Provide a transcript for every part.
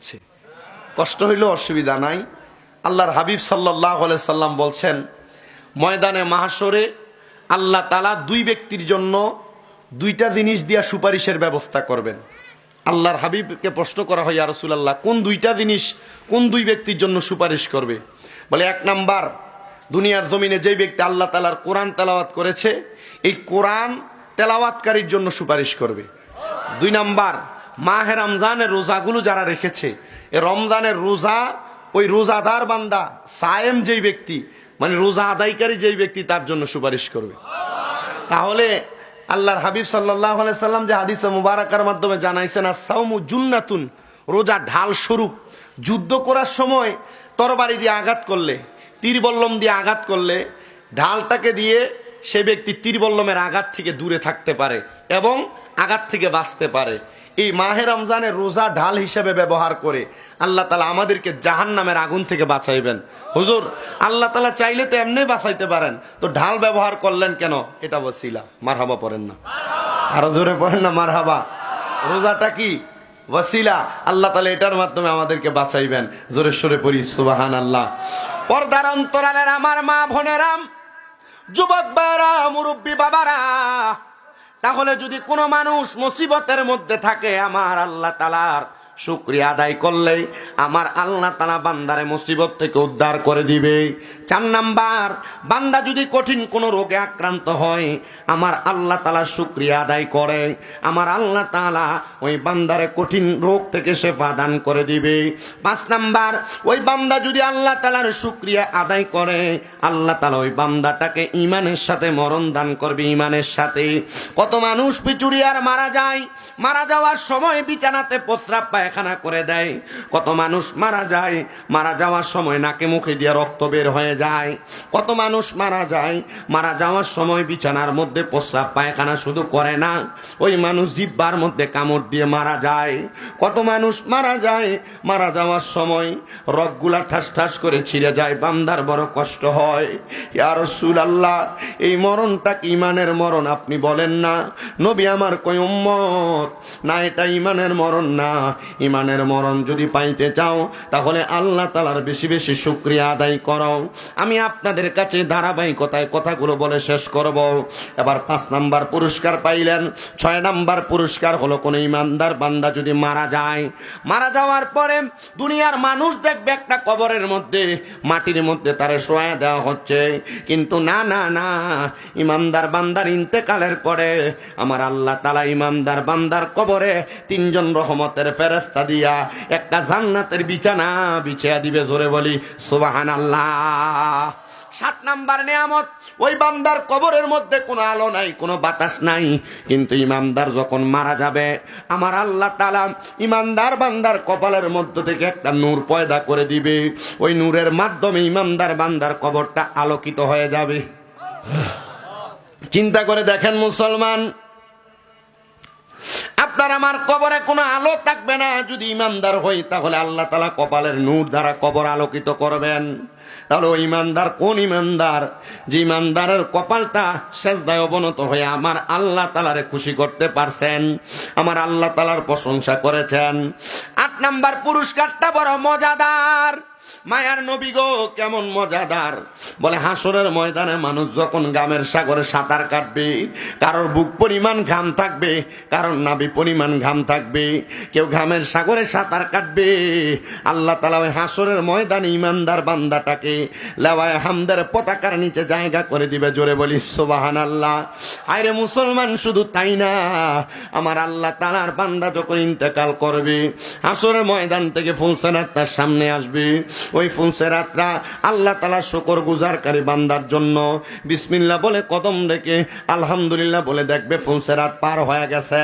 হচ্ছে। কষ্ট হইলেও অসুবিধা নাই। আল্লাহর হাবিব সাল্লাহ সাল্লাম বলছেন, ময়দানে মাহাসরে আল্লাহ তালা দুই ব্যক্তির জন্য দুইটা জিনিস দিয়া সুপারিশের ব্যবস্থা করবেন। আল্লাহর হাবিবকে প্রশ্ন করা হয় রসুলাল্লাহ, কোন দুইটা জিনিস কোন দুই ব্যক্তির জন্য সুপারিশ করবে? বলে, এক নাম্বার, দুনিয়ার জমিনে যেই ব্যক্তি আল্লাহ তালার কোরআন তেলাওয়াত করেছে, এই কোরআন তেলাওয়াতকারীর জন্য সুপারিশ করবে। দুই নাম্বার মাহে রমজানের রোজাগুলো যারা রেখেছে, এ রমজানের রোজা, ওই রোজাদার বান্দা, সায়েম যেই ব্যক্তি মানে রোজা আদায়কারী যেই ব্যক্তি, তার জন্য সুপারিশ করবে। তাহলে আল্লাহর হাবিব সাল্লাহ সাল্লাম যে হাদিসে মুবারাকার মাধ্যমে জানাইছেন আর সাউমু জুন্নাতুন, রোজা ঢাল স্বরূপ, যুদ্ধ করার সময় তরবারি দিয়ে আঘাত করলে, তীরবল্লম দিয়ে আঘাত করলে, ঢালটাকে দিয়ে সে ব্যক্তি তীরবল্লমের আঘাত থেকে দূরে থাকতে পারে এবং আঘাত থেকে বাঁচতে পারে। এই মাহে রমজানের রোজা ঢাল হিসেবে ব্যবহার করে আল্লাহ তালা আমাদেরকে জাহান নামের আগুন থেকে বাঁচাইবেন। হুজুর, আল্লাহ তালা চাইলে তো এমনি বাঁচাইতে পারেন, তো ঢাল ব্যবহার করলেন কেন? এটা বসিলা মারহাবা পড়েন না। আরও জোরে পড়েন না, মারহাবা। রোজাটা কি? ওয়াসিলা। আল্লাহ তালা এটার মাধ্যমে আমাদেরকে বাঁচাইবেন। জোরে সোরে পড়ি সুবাহান আল্লাহ পর্দার অন্তরালের আমার মা বোনেরাম যুবক বারা মুরব্বী বাবারা তাহলে যদি কোনো মানুষ মুসিবতের মধ্যে থাকে আমার আল্লাহ তালার শুক্রিয়া আদায় করলে আমার আল্লাহ তালা বান্দারে মুসিবত থেকে উদ্ধার করে দিবে। চার নাম্বার, বান্দা যদি কঠিন কোনো রোগে আক্রান্ত হয়, আমার আল্লাহ তালা শুক্রিয়া আদায় করে। আমার আল্লাহ তালা ওই বান্দারে কঠিন রোগ থেকে শেফা দান করে দিবে। পাঁচ নাম্বার, ওই বান্দা যদি আল্লাহ তালার শুক্রিয়া আদায় করে, আল্লাহ তালা ওই বান্দাটাকে ইমানের সাথে মরণ দান করবে ইমানের সাথে। কত মানুষ পিচুরিয়ার মারা যায়, মারা যাওয়ার সময় বিছানাতে প্রস্রাব পায়খানা করে দেয়। কত মানুষ মারা যায়, মারা যাওয়ার সময় নাকে মুখে দিয়ে রক্ত বের হয়ে যায়। কত মানুষ মারা যায়, মারা যাওয়ার সময় বিছানার মধ্যে প্রস্রাব পায়খানা শুধু করে না, ওই মানুষ জিব্বার মধ্যে কামড় দিয়ে মারা যায়। কত মানুষ মারা যায়, মারা যাওয়ার সময় রকগুলা ঠাস ঠাস করে ছিঁড়ে যায়, বান্দার বড় কষ্ট হয়। ইয়া রসুল আল্লাহ এই মরণটা ইমানের মরণ আপনি বলেন না? নবী আমার কই উম্মত, না, এটা ইমানের মরণ না ইমানের মরণ যদি পাইতে চাও, তাহলে আল্লাহ তালার বেশি বেশি শুক্রিয়া আদায় করো। আমি আপনাদের কাছে ধারাবাহিকতায় কথাগুলো বলে শেষ করব। এবার পাঁচ নাম্বার পুরস্কার পাইলেন। ছয় নাম্বার পুরস্কার হলো কোন ইমানদার বান্দা যদি মারা যায়। মারা যাওয়ার পরে দুনিয়ার মানুষ দেখবে একটা কবরের মধ্যে, মাটির মধ্যে তারে শোয়া দেওয়া হচ্ছে। কিন্তু না না না, ইমানদার বান্দার ইন্তেকালের পরে আমার আল্লাহ তালা ইমানদার বান্দার কবরে তিনজন রহমতের ফেরেস্তা দিয়া একটা জান্নাতের বিছানা বিছিয়া দিবে জোরে বলি সুবাহান সাত নাম্বার নিয়ামত, ওই বান্দার কবরের মধ্যে কোনো আলো নাই, কোনো বাতাস নাই। কিন্তু ইমানদার যখন মারা যাবে, আমার আল্লাহ তালা ইমানদার বান্দার কপালের মধ্য থেকে একটা নূর পয়দা করে দিবে। ওই নূরের মাধ্যমে ইমানদার বান্দার কবরটা আলোকিত হয়ে যাবে। চিন্তা করে দেখেন মুসলমান আপনার আমার কবরে কোনো আলো থাকবে না। যদি ইমানদার হই, তাহলে আল্লাহ তালা কপালের নূর দ্বারা কবর আলোকিত করবেন। তাহলে ওই ইমানদার কোন ইমানদার? যে ইমানদারের কপালটা শেষদায় অবনত হয়ে আমার আল্লাহ তালারে খুশি করতে পারছেন, আমার আল্লাহ তালার প্রশংসা করেছেন। আট নাম্বার পুরস্কারটা বড় মজাদার। মায়ার নবী গো, কেমন মজাদার। বলে, হাসরের ময়দানে মানুষ যখন গামের সাগরে সাঁতার কাটবে, কারোর বুক পরিমাণ ঘাম থাকবে, কারোর নাবি পরিমাণ ঘাম থাকবে, কেউ ঘামের সাগরে সাঁতার কাটবে, আল্লাহ তালা ওই হাসরের ময়দানে ইমানদার বান্দাটাকে লেওয়ায় হামদার পতাকার নিচে জায়গা করে দিবে, জোরে বলি সোবাহান আল্লাহ আরে মুসলমান, শুধু তাই না, আমার আল্লাহ তালার বান্দা যখন ইন্তেকাল করবে, হাসরের ময়দান থেকে ফুলসেনার তার সামনে আসবে ওই ফুলসেরাতরা আল্লাহ তালা শকর গুজারকারী বান্দার জন্য। বিসমিল্লা বলে কদম রেখে আলহামদুলিল্লাহ বলে দেখবে ফুলসেরাত পার হয়ে গেছে।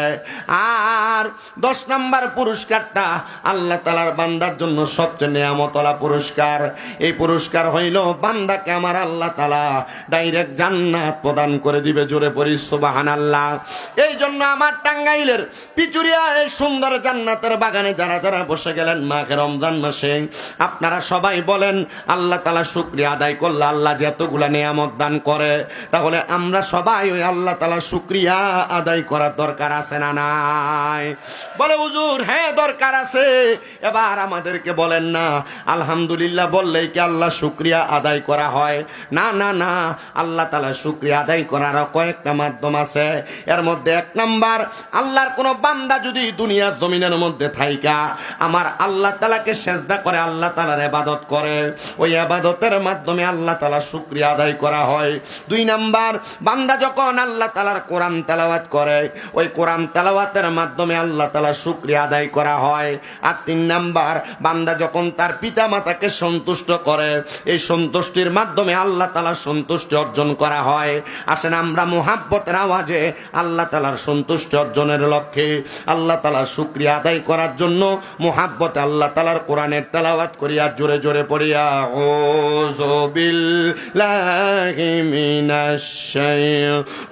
আর দশ নাম্বার পুরস্কারটা আল্লাহ তালার বান্দার জন্য সবচেয়ে নেয়ামতলা পুরস্কার। এই পুরস্কার হইল বান্দাকে আমার আল্লাহ তালা ডাইরেক্ট জান্নাত প্রদান করে দিবে জোরে পরিসবাহান আল্লাহ এই জন্য আমার টাঙ্গাইলের পিচুরিয়া এই সুন্দর জান্নাতের বাগানে যারা যারা বসে গেলেন মাকে রমজান মাসে, আপনারা সবাই বলেন, আল্লাহ তালা শুক্রিয়া আদায় করলে আল্লাহ যে এতগুলা নিয়ামত দান করে। তাহলে আমরা সবাই ওই আল্লাহ তালা শুক্রিয়া আদায় করার দরকার আছে না নাই? বলে, হুজুর হ্যাঁ দরকার আছে। এবার আমাদেরকে বলেন না, আলহামদুলিল্লাহ বললেই কি আল্লাহ শুক্রিয়া আদায় করা হয়? না না না, আল্লাহ তালা শুক্রিয়া আদায় করার কয়েকটা মাধ্যম আছে। এর মধ্যে এক নাম্বার, আল্লাহর কোনো বান্দা যদি দুনিয়ার জমিনের মধ্যে থাইকা, আমার আল্লাহ তালাকে সেজদা করে আল্লাহ তালার এবাদত করে। ওই আবাদতের মাধ্যমে আল্লাহ তালা শুক্রিয়া আদায় করা হয়। দুই নাম্বার, বান্দা যখন আল্লাহ তালার কোরআন তেলাওয়াত করে, ওই কোরআন তেলাওয়াতের মাধ্যমে আল্লাহ তালা শুক্রিয়া আদায় করা হয়। আর তিন নাম্বার, বান্দা যখন তার পিতা মাতাকে সন্তুষ্ট করে, এই সন্তুষ্টির মাধ্যমে আল্লাহ তালা সন্তুষ্টি অর্জন করা হয়। আসেন আমরা মোহাব্বতের আওয়াজে আল্লাহ তালার সন্তুষ্টি অর্জনের লক্ষ্যে আল্লাহ তালার শুক্রিয়া আদায় করার জন্য মোহাব্বতে আল্লাহ তালার কোরআনের তেলাওয়াত করিয়া জোরে জোরে পড়িয়া ও জবিল মিনাশ শাইতানির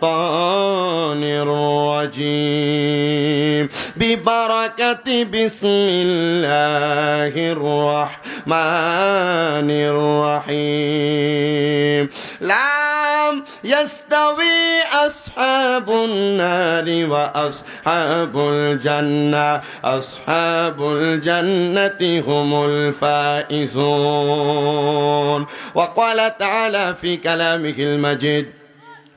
রাজিম বিবারাকাতি বিসমিল্লাহির রহমানির রহিম লাম يستوي أصحاب النار وأصحاب الجنة أصحاب الجنة هم الفائزون وقال تعالى في كلامه المجيد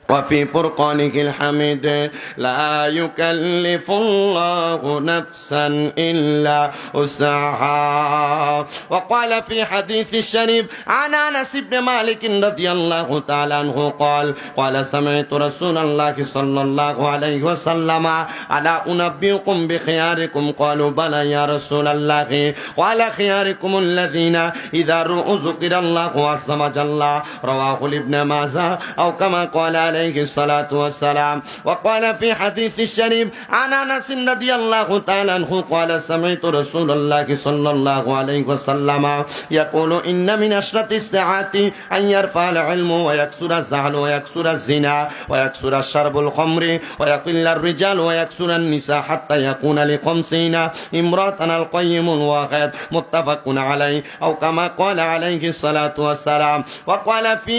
وفي فرقانه الحميد لا يكلف الله نفسا إلا وسعها وقال في حديث الشريف عن أنس بن مالك رضي الله تعالى عنه قال قال سمعت رسول الله صلى الله عليه وسلم ألا أنبئكم بخياركم قالوا بلى يا رسول الله قال خياركم الذين إذا رؤوا ذكر الله عز وجل رواه ابن ماجه أو كما قال عليه الصلاة والسلام. وقال في حديث الشريف عن أنس رضي الله تعالى عنه قال سمعت رسول الله صلى الله عليه وسلم يقول إن من أشرط الساعات أن يرفع العلم ويكسر الزعل ويكسر الزنا ويكسر الشرب الخمر ويقل الرجال ويكسر النساء حتى يكون لخمسين امرأة القيم الواحد. متفق عليه. أو كما قال عليه الصلاة والسلام. وقال في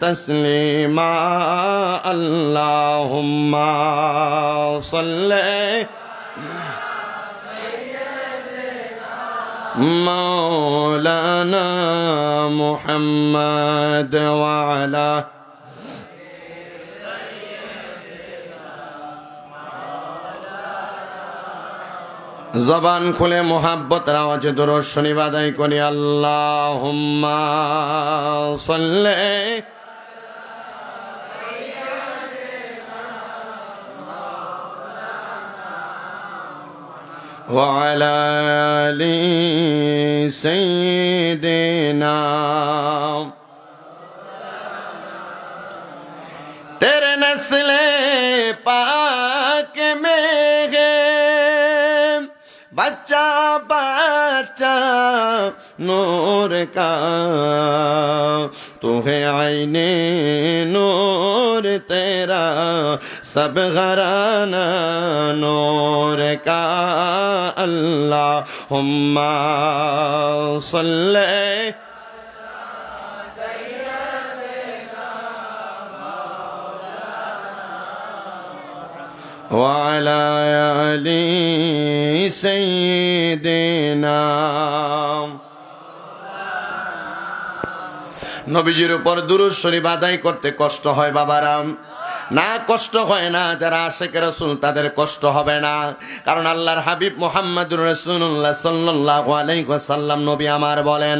تسليما. اللهم صل مولانا محمد وعلى জবান খুলে মোহাব্বত আওয়াজে দূর শনিবাদাই করি। আল্লাহ সাল্লে وعلى آل বাচ্চা বাচ্চা, নূর কা তুহে আইনে নূর তেরা, সব ঘরানা নূর কা আল্লাহ হুম্মা সাল্লাল্লাহু وعلى آل سيدنا নবীজির উপর দুরুদ শরীফ আদায় করতে কষ্ট হয় বাবারাম না কষ্ট হয় না, যারা আশেখ রসুল, তাদের কষ্ট হবে না। কারণ আল্লাহর হাবিব মোহাম্মদুর রসুল্লাহ সাল্লাহ আলাইসাল্লাম নবী আমার বলেন,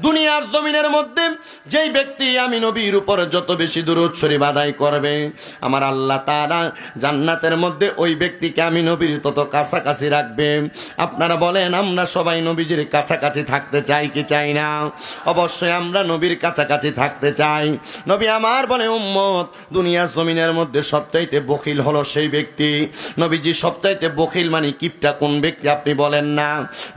দুনিয়ার জমিনের মধ্যে যেই ব্যক্তি আমি নবীর উপর যত বেশি শরীফ আদায় করবে, আমার আল্লাহ তারা জান্নাতের মধ্যে ওই ব্যক্তিকে আমি নবীর তত কাছাকাছি রাখবে। আপনারা বলেন, আমরা সবাই নবীজির কাছাকাছি থাকতে চাই কি চাই না? অবশ্যই আমরা নবীর কাছাকাছি থাকতে চাই। নবী আমার বলে, উম্মত, দুনিয়ার জমিনের মধ্যে সবচাইতে বখিল হলো সেই ব্যক্তি। নবীজি, সবচাইতে বখিল মানে কিপটা কোন ব্যক্তি আপনি বলেন না।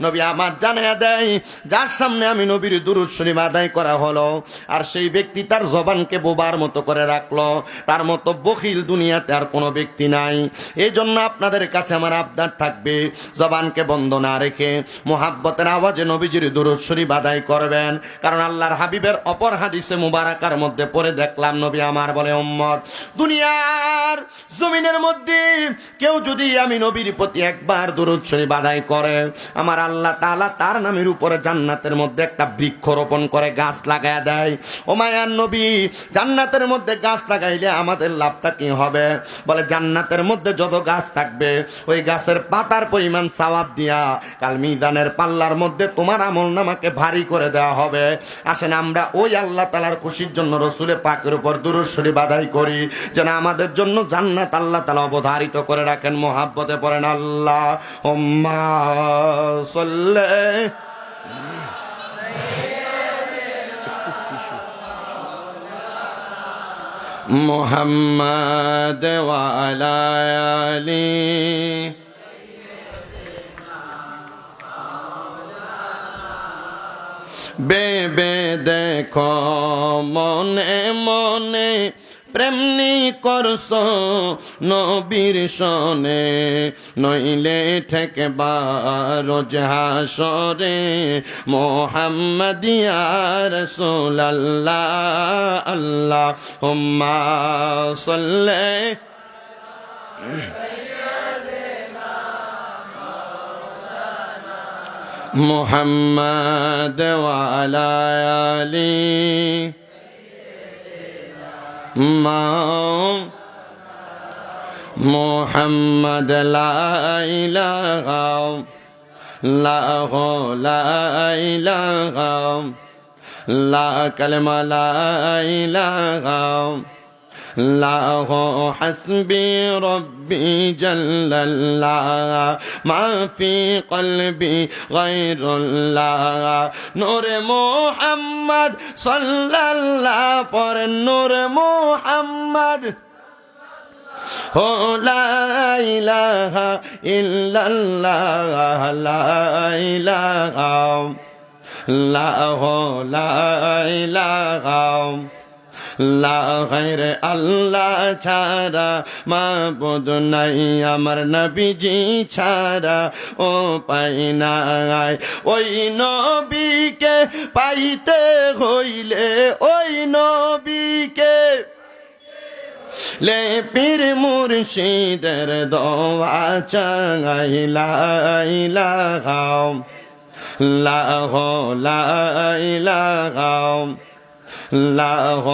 নবী আমার জানা দেয়, যার সামনে আমি নবীর দুরুদ শরীফ আদায় করা হলো, আর সেই ব্যক্তি তার জবানকে বোবার মতো করে রাখল। তার মতো বখিল দুনিয়াতে আর কোনো ব্যক্তি নাই। এই জন্য আপনাদের কাছে আমার আবদার থাকবে, জবানকে বন্ধ না রেখে মোহাব্বতের আওয়াজে নবীজির দুরুদ শরীফ আদায় করবেন। কারণ আল্লাহর হাবিবের অপর হাদিসে মুবারাকার মধ্যে পড়ে দেখলাম, নবী আমার বলে, উম্মত দুনিয়ার জমিনের মধ্যে কেউ যদি আমি নবীর প্রতি একবার দুরুদ শরীফ আদায় করে, আমার আল্লাহ তাআলা তার নামের উপরে জান্নাতের মধ্যে একটা বৃক্ষ রোপণ করে গাছ লাগায় দেয়। ও মায়ার নবী, জান্নাতের মধ্যে গাছ লাগাইলে আমাদের লাভটা কি হবে? বলে, জান্নাতের মধ্যে যত গাছ থাকবে, ওই গাছের পাতার পরিমাণ সওয়াব দিয়া কাল মিজানের পাল্লার মধ্যে তোমার আমল নামাকে ভারী করে দেওয়া হবে। আসেন আমরা ওই আল্লাহ তালার খুশির জন্য রসুলে পাকের উপর দুরুশ্বরী বাধাই করি। যেন আমাদের জন্য জান্নাত আল্লাহ তালা অবধারিত করে রাখেন। মোহাব্বতে পড়েন আল্লাহ ওম্মা সল্লে আলী। বেবে দেখো মনে মনে প্রেমনি করস নবীর সনে নইলে ঠেকে রোজ হাসরে মোহাম্মদিয়া রসুল আল্লাহ হুম্মা সল্লে ما محمد لا إله. لا لا إله. لا كلمة لا إله. الله حسبي ربي جل الله ما في قلبي غير الله نور محمد صلى الله پر نور محمد لا إله إلا الله لا إله لا إله ইলাহা আল্লাহ ছাড়া মাবুদ নাই, আমার নবীজি ছাড়া ও পাই নাই। ওই নবীকে পাইতে হইলে, ওই নবীকে লে পীর মুর্শিদের দোয়া চাঙাইলা ইলাহাম লাহ লাইলাহাম লাহ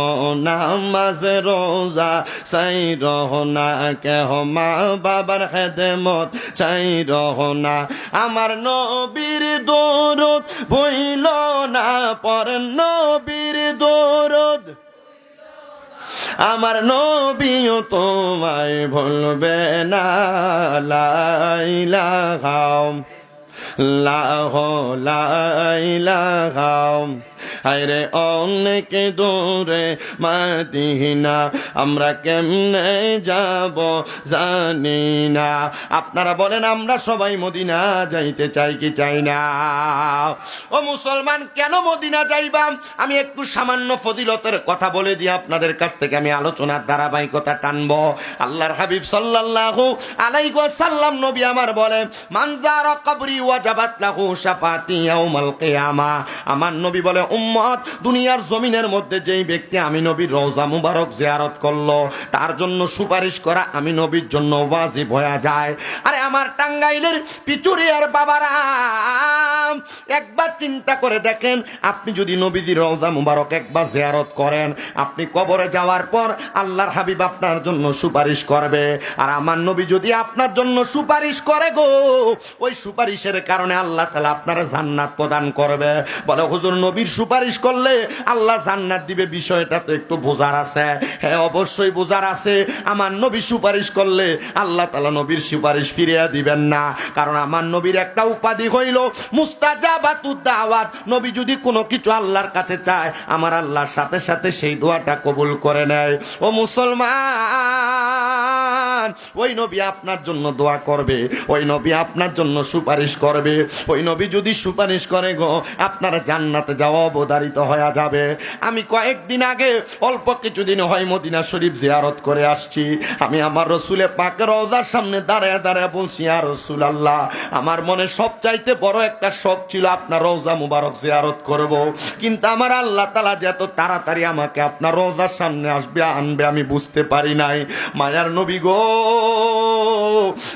নামাজ রোজা, সাই রহনা কেহ মা বাবার খেদমত চাই রহনা আমার নবীর দৌরদ বইল না, পর নবীর দৌরদ। আমার নবীও তোমায় ভুলবে না লাইলাহাম লাহ লাইলাহাম হায়রে অনেক দূরে মাদিনা, আমরা কেমনে যাব জানি না। আপনারা বলেন, আমরা সবাই মদিনা যাইতে চাই কি চাই না? ও মুসলমান, কেন মদিনা যাইবাম আমি একটু সামান্য ফজিলতের কথা বলে দিয়ে আপনাদের কাছ থেকে আমি আলোচনার ধারাবাহিকতা টানব। আল্লাহর হাবিব সাল্লাল্লাহু আলাইহি ওয়াসাল্লাম নবী আমার বলে মানজারা কবরি ওয়াজ আমার নবী বলে, উম্মত, দুনিয়ার জমিনের মধ্যে যেই ব্যক্তি আমি নবীর রওজা মুবারক জিয়ারত করল, তার জন্য সুপারিশ করা আমি নবীর জন্য ওয়াজিব হয়ে যায়। আরে আমার টাঙ্গাইলের পিচুরিয়ার বাবারা, একবার চিন্তা করে দেখেন, আপনি যদি নবীজির রওজা মুবারক একবার জিয়ারত করেন, আপনি কবরে যাওয়ার পর আল্লাহর হাবিব আপনার জন্য সুপারিশ করবে। আর আমার নবী যদি আপনার জন্য সুপারিশ করে গো, ওই সুপারিশের কারণে আল্লাহ তালা আপনার জান্নাত প্রদান করবে। বলে, হুজুর, নবীর সুপারিশ করলে আল্লাহ জান্নাত দিবে, বিষয়টা তো একটু বোঝার আছে। হ্যাঁ অবশ্যই বোঝার আছে। আমার নবী সুপারিশ করলে আল্লাহ তালা নবীর সুপারিশ ফিরিয়ে দিবেন না। কারণ আমার নবীর একটা উপাধি হইল মুস্তাজাবাতুদ দাওয়াত। নবী যদি কোনো কিছু আল্লাহর কাছে চায়, আমার আল্লাহর সাথে সাথে সেই দোয়াটা কবুল করে নেয়। ও মুসলমান! ওই নবী আপনার জন্য দোয়া করবে, ওই নবী আপনার জন্য সুপারিশ করবে, ওই নবী যদি সুপারিশ করে গো, আপনার জান্নাতে যাওয়া অবধারিত হয়ে যাবে। আমি কয়েকদিন আগে অল্প কিছুদিন হয় মদিনা শরীফ জিয়ারত করে আসছি। আমি আমার রসুলে পাকের রওজার সামনে দাঁড়ায় দাঁড়ায় বলছি আর রসুল আল্লাহ আমার মনে সবচাইতে বড় একটা শখ ছিল আপনার রোজা মুবারক জিয়ারত করব। কিন্তু আমার আল্লাহ তালা যে এত তাড়াতাড়ি আমাকে আপনার রোজার সামনে আসবে, আনবে, আমি বুঝতে পারি নাই। মায়ার নবী গো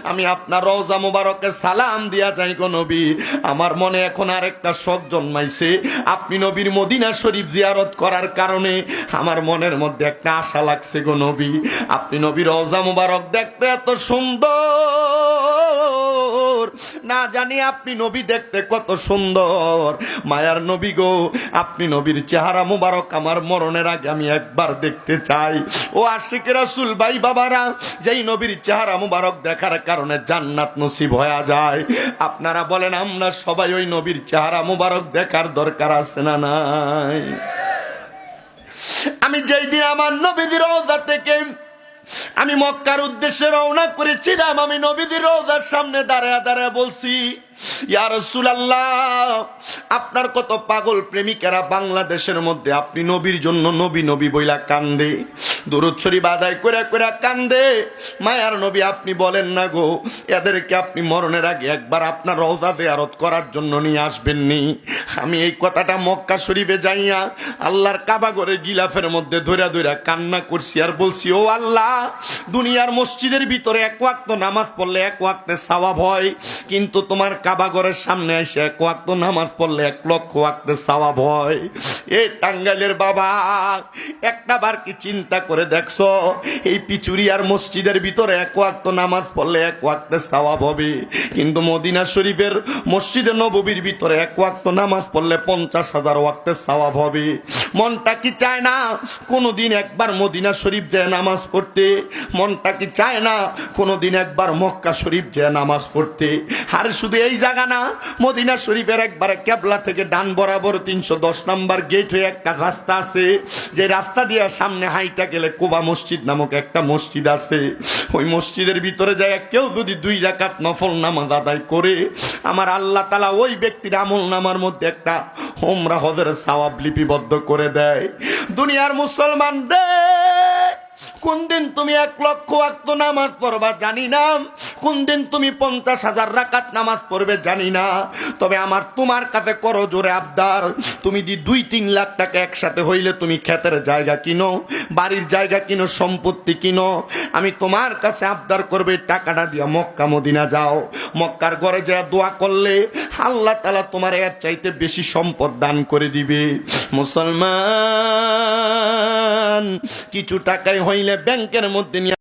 আমি আপনার রওজা মুবারকে সালাম দিয়া যাই গো নবী। আমার মনে এখন আরেকটা শখ জন্মাইছে। আপনি নবীর মদিনা শরীফ জিয়ারত করার কারণে আমার মনের মধ্যে একটা আশা লাগছে গো নবী। আপনি নবীর রওজা মুবারক দেখতে এত সুন্দর। না জানি আপনি নবী দেখতে কত সুন্দর। মায়ার নবী গো, আপনি নবীর চেহারা মুবারক আমার মরণের আগে আমি একবার দেখতে চাই। ও আশিক রাসুল, ভাই বাবারা, যেই নবীর চেহারা মুবারক দেখার কারণে জান্নাত নসিব হয়ে যায়। আপনারা বলেন, আমরা সবাই ওই নবীর চেহারা মুবারক দেখার দরকার আছে না নাই? আমি যেই দিন আমার নবীদের থেকে আমি মক্কার উদ্দেশ্যে রওনা করেছিলাম আমি নবীদের রোজার সামনে দাঁড়ায় দাঁড়ায় বলছি আপনার কত পাগল প্রেমিকেরা বাংলাদেশের মধ্যে, আপনি নবীর জন্য নবী নবী বইলা কান্দে, দরুদ শরীফ আদায় করে করে কান্দে। মায়ার নবী, আপনি বলেন না গো, এদেরকে আপনি মরণের আগে একবার আপনার রওজা দেয়ারত করার জন্য নিয়ে আসবেননি। আমি এই কথাটা মক্কা শরীফে যাইয়া আল্লাহর কাবাগরের গিলাফের মধ্যে ধরে ধরে কান্না করছি আর বলছি, ও আল্লাহ, দুনিয়ার মসজিদের ভিতরে এক ওয়াক্ত নামাজ পড়লে এক ওয়াক্তে সওয়াব হয়, কিন্তু তোমার কাবাগরের সামনে এসে এক ওয়াক্ত নামাজ পড়লে এক লক্ষ ওয়াক্তে সওয়াব হয়। এই টাঙ্গাইলের বাবা একটা বার কি চিন্তা করে দেখছ? এই পিচুরিয়ার মসজিদের ভিতরে এক ওয়াক্ত নামাজ পড়লে এক ওয়াক্তে সওয়াব হবে। কিন্তু মদিনা শরীফের মসজিদে নববীর ভিতরে এক ওয়াক্ত নামাজ পড়লে পঞ্চাশ হাজার ওয়াক্তে সওয়াব হবে। মনটা কি চায় না কোনোদিন একবার মদিনা শরীফ যায় নামাজ পড়তে? মনটা কি চায় না কোনোদিন একবার মক্কা শরীফ যায় নামাজ পড়তে? আর শুধু এই জায়গা না মদিনা শরীফের একবারে কেবলা থেকে ডান বরাবর তিনশো দশ নাম্বার গেট হয়ে একটা রাস্তা আছে। যে রাস্তা দিয়ে সামনে হাইটা গেলে কোবা মসজিদ নামক একটা মসজিদ আছে। ওই মসজিদের ভিতরে যায় কেউ যদি দুই রাকাত নফল নামাজ আদায় করে, আমার আল্লাহ তালা ওই ব্যক্তির আমল নামার মধ্যে একটা হোমরা হজের সওয়াব লিপিবদ্ধ করে দেয়। দুনিয়ার মুসলমান রে কোন দিন তুমি এক লক্ষ আক্ত নামাজ পড়বা জানি না। কোন দিন তুমি পঞ্চাশ হাজার রাকাত নামাজ পড়বে জানি না, তবে আমার তোমার কাছে করো জোরে আবদার। তুমি দি দুই তিন লাখ টাকা একসাথে হইলে তুমি ক্ষেতের জায়গা কিনো, বাড়ির জায়গা কিনো, সম্পত্তি কিনো। আমি তোমার কাছে আবদার করবে টাকাটা দিয়া মক্কা, মদিনা যাও। মক্কার ঘরে যা দোয়া করলে আল্লাহ তালা তোমার এর চাইতে বেশি সম্পদ দান করে দিবে। মুসলমান, কিছু টাকাই হইলে ব্যাংকের মধ্যে নিয়ে